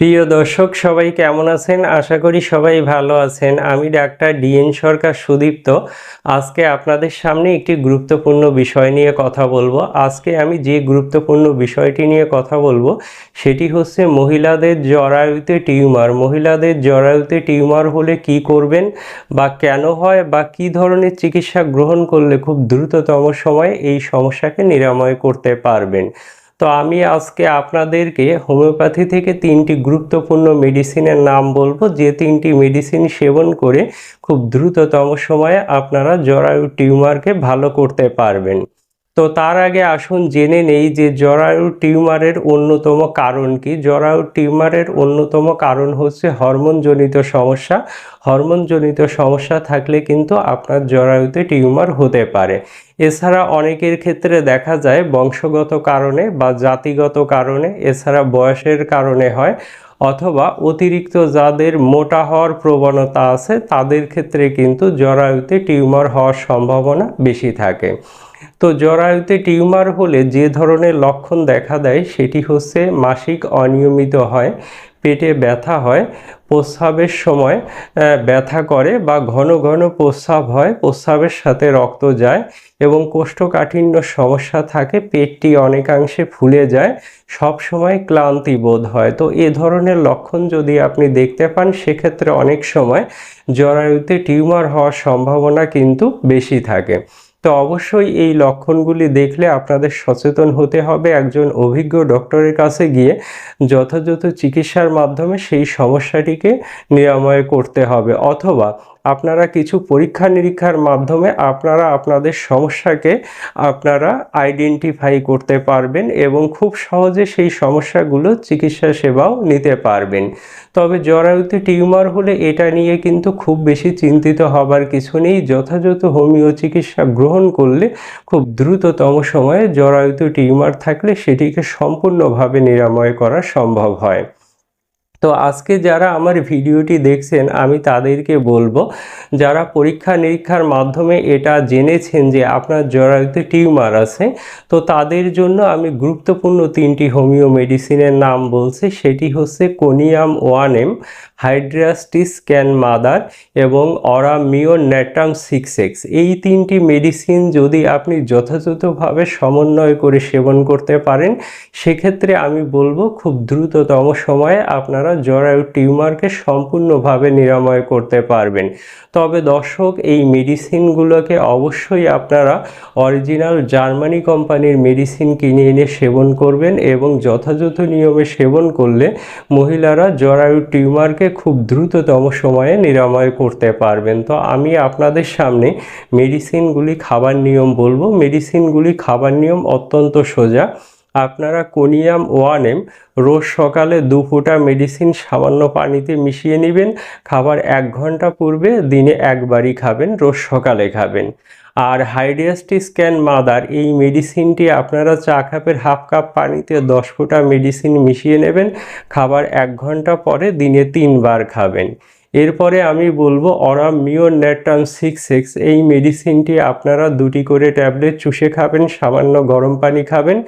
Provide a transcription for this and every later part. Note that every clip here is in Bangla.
প্রিয় দর্শক, সবাই কেমন আছেন? আশা করি সবাই ভালো আছেন। আমি ডাক্তার ডিএন সরকার সুদীপ্ত। আজকে আপনাদের সামনে একটি গুরুত্বপূর্ণ বিষয় নিয়ে কথা বলব। আজকে আমি যে গুরুত্বপূর্ণ বিষয়টি নিয়ে কথা বলব, সেটি হচ্ছে মহিলাদের জরায়ুতে টিউমার। মহিলাদের জরায়ুতে টিউমার হলে কি করবেন বা কেন হয় বা কি ধরনের চিকিৎসা গ্রহণ করলে খুব দ্রুততম সময়ে এই সমস্যাকে নিরাময় করতে পারবেন? তো আমি আজকে আপনাদেরকে হোমিওপ্যাথি থেকে তিনটি গুরুত্বপূর্ণ মেডিসিনের নাম বলব। যে তিনটি মেডিসিন সেবন করে খুব দ্রুততম সময়ে আপনারা জরায়ু টিউমারকে ভালো করতে পারবেন। তো তার আগে আসুন জেনে নেই যে জরায়ু টিউমারের অন্যতম কারণ কি। জরায়ু টিউমারের অন্যতম কারণ হচ্ছে হরমোনজনিত সমস্যা। হরমোনজনিত সমস্যা থাকলে কিন্তু আপনার জরায়ুতে টিউমার হতে পারে। এছাড়া অনেকের ক্ষেত্রে দেখা যায় বংশগত কারণে বা জাতিগত কারণে, এছাড়া বয়সের কারণে হয়। অথবা অতিরিক্ত যাদের মোটা হওয়ার প্রবণতা আছে, তাদের ক্ষেত্রে কিন্তু জরায়ুতে টিউমার হওয়ার সম্ভাবনা বেশি থাকে। তো জরায়ুতে টিউমার হলে যে ধরনের লক্ষণ দেখা দেয়, সেটি হচ্ছে মাসিক অনিয়মিত হয়। পেটে ব্যথা হয়, প্রস্রাবের সময় ব্যথা করে বা ঘন ঘন প্রস্রাব হয়, প্রস্রাবের সাথে রক্ত যায় এবং কোষ্ঠকাঠিন্য সমস্যা থাকে, পেটটি অনেকাংশে ফুলে যায় সব সময় ক্লান্তি বোধ হয়। তো এ ধরনের লক্ষণ যদি আপনি দেখতে পান, সেক্ষেত্রে অনেক সময় জরায়ুতে টিউমার হওয়ার সম্ভাবনা কিন্তু বেশি থাকে। তো অবশ্যই এই লক্ষণগুলি দেখলে আপনাদের সচেতন হতে হবে একজন অভিজ্ঞ ডক্টরের কাছে গিয়ে যথাযথ চিকিৎসার মাধ্যমে সেই সমস্যাটিকে নিরাময় করতে হবে। অথবা আপনারা কিছু পরীক্ষা নিরীক্ষার মাধ্যমে আপনারা আপনাদের সমস্যাকে আপনারা আইডেন্টিফাই করতে পারবেন এবং খুব সহজে সেই সমস্যাগুলো চিকিৎসা সেবাও নিতে পারবেন। তবে জরায়ুতে টিউমার হলে এটা নিয়ে কিন্তু খুব বেশি চিন্তিত হবার কিছু নেই। যথাযথ হোমিও চিকিৎসা গ্রহণ করলে খুব দ্রুততম সময়ে জরায়ুতে টিউমার থাকলে সেটিকে সম্পূর্ণভাবে নিরাময় করা সম্ভব হয়। তো আজকে যারা আমার ভিডিওটি দেখছেন, আমি তাদেরকে বলব, যারা পরীক্ষা নিরীক্ষার মাধ্যমে এটা জেনেছেন যে আপনার জরায়ুতে টিউমার আছে, তো তাদের জন্য আমি গুরুত্বপূর্ণ তিনটি হোমিও মেডিসিনের নাম বলছি। সেটি হচ্ছে conium one M hydrastis can mother এবং অরামিও ন্যাটাম সিক্স এক্স। এই তিনটি মেডিসিন যদি আপনি যথাযথভাবে সমন্বয় করে সেবন করতে পারেন, সেক্ষেত্রে আমি বলব খুব দ্রুততম সময়ে আপনারা জরায়ু টিউমারকে সম্পূর্ণভাবে নিরাময় করতে পারবেন। তবে দর্শক, এই মেডিসিনগুলোকে অবশ্যই আপনারা অরিজিনাল জার্মানি কোম্পানির মেডিসিন কিনে এনে সেবন করবেন এবং যথাযথ নিয়মে সেবন করলে মহিলারা জরায়ু টিউমারকে খুব দ্রুততম সময়ে নিরাময় করতে পারবেন। তো আমি আপনাদের সামনে মেডিসিনগুলি খাবার নিয়ম বলব। মেডিসিনগুলি খাবার নিয়ম অত্যন্ত সোজা। আপনারা কোনিয়াম ওয়ান এম রোজ সকালে দু ফোঁটা মেডিসিন সামান্য পানিতে মিশিয়ে নেবেন। খাবার এক ঘণ্টা পূর্বে দিনে একবারই খাবেন, রোজ সকালে খাবেন। আর হাইডিয়াস্টি স্ক্যান মাদার, এই মেডিসিনটি আপনারা চা কাপের হাফ কাপ পানিতে দশ ফোঁটা মেডিসিন মিশিয়ে নেবেন। খাবার এক ঘণ্টা পরে দিনে তিনবার খাবেন। এরপরে আমি বলব অরাম মিও নেট্রাম সিক্স এক্স। এই মেডিসিনটি আপনারা দুটি করে ট্যাবলেট চুষে খাবেন, সামান্য গরম পানি খাবেন,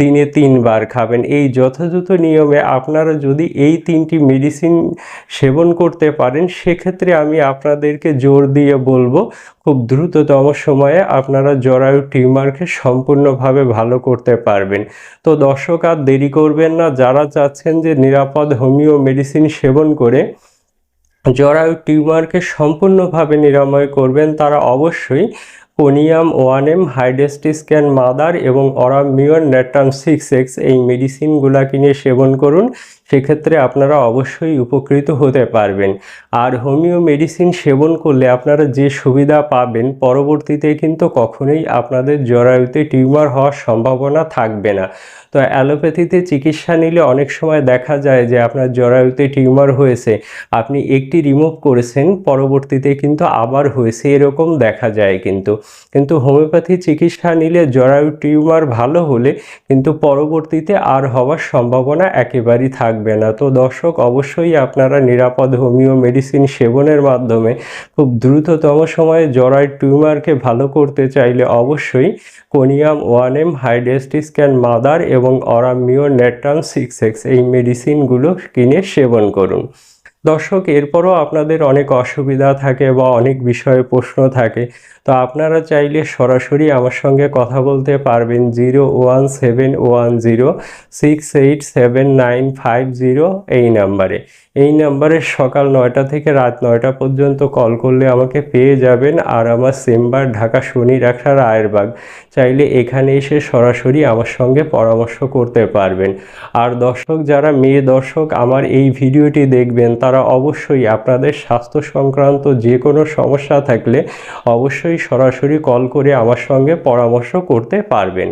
দিনে তিনবার খাবেন। এই যথাযথ নিয়মে আপনারা যদি এই তিনটি মেডিসিন সেবন করতে পারেন, সেক্ষেত্রে আমি আপনাদেরকে জোর দিয়ে বলব, খুব দ্রুততম সময়ে আপনারা জরায়ু টিউমারকে সম্পূর্ণভাবে ভালো করতে পারবেন। তো দর্শক, আর দেরি করবেন না, যারা চাচ্ছেন যে নিরাপদ হোমিও মেডিসিন সেবন করে জরায়ু টিউমারকে সম্পূর্ণভাবে নিরাময় করবেন, তারা অবশ্যই conium one M hydrastis can mother এবং অরামিওর নেট্রাম সিক্স এক্স এই মেডিসিনগুলা কিনে সেবন করুন। সেক্ষেত্রে আপনারা অবশ্যই উপকৃত হতে পারবেন। আর হোমিও মেডিসিন সেবন করলে আপনারা যে সুবিধা পাবেন, পরবর্তীতে কিন্তু কখনোই আপনাদের জরায়ুতে টিউমার হওয়ার সম্ভাবনা থাকবে না। তো অ্যালোপ্যাথিতে চিকিৎসা নিলে অনেক সময় দেখা যায় যে আপনার জরায়ুতে টিউমার হয়েছে, আপনি একটি রিমুভ করেছেন, পরবর্তীতে কিন্তু আবার হয়েছে, এরকম দেখা যায় কিন্তু। কিন্তু হোমিওপ্যাথি চিকিৎসা নিলে জরায়ু টিউমার ভালো হলে কিন্তু পরবর্তীতে আর হওয়ার সম্ভাবনা একেবারেই থাকবে থাকবে না। তো দর্শক, অবশ্যই আপনারা নিরাপদ হোমিও মেডিসিন সেবনের মাধ্যমে খুব দ্রুততম সময়ে জরায়ের টিউমারকে ভালো করতে চাইলে অবশ্যই conium one M hydrastis can mother এবং অরামিও নেট্রাম সিক্স এক্স এই মেডিসিনগুলো কিনে সেবন করুন। দর্শক, এরপরও আপনাদের অনেক অসুবিধা থাকে বা অনেক বিষয়ে প্রশ্ন থাকে, তো আপনারা চাইলে সরাসরি আমার সঙ্গে কথা বলতে পারবেন zero one seven one zero, six eight seven nine five zero এই নাম্বারে। এই নাম্বারে সকাল নয়টা থেকে রাত নয়টা পর্যন্ত কল করলে আমাকে পেয়ে যাবেন আর আমার চেম্বার ঢাকা শনি রাখা রায়েরবাগ চাইলে এখানে এসে সরাসরি আমার সঙ্গে পরামর্শ করতে পারবেন। আর দর্শক, যারা মেয়ে দর্শক, আমার এই ভিডিওটি দেখবেন তারা অবশ্যই আপনাদের স্বাস্থ্য সংক্রান্ত যে কোনো সমস্যা থাকলে অবশ্যই সরাসরি কল করে আমার সঙ্গে পরামর্শ করতে পারবেন।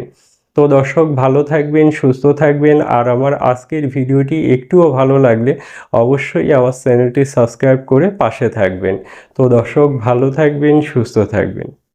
তো দর্শক, ভালো থাকবেন, সুস্থ থাকবেন। আর আমার আজকের ভিডিওটি একটুও ভালো লাগলে অবশ্যই আমার চ্যানেলটি সাবস্ক্রাইব করে পাশে থাকবেন। তো দর্শক, ভালো থাকবেন, সুস্থ থাকবেন।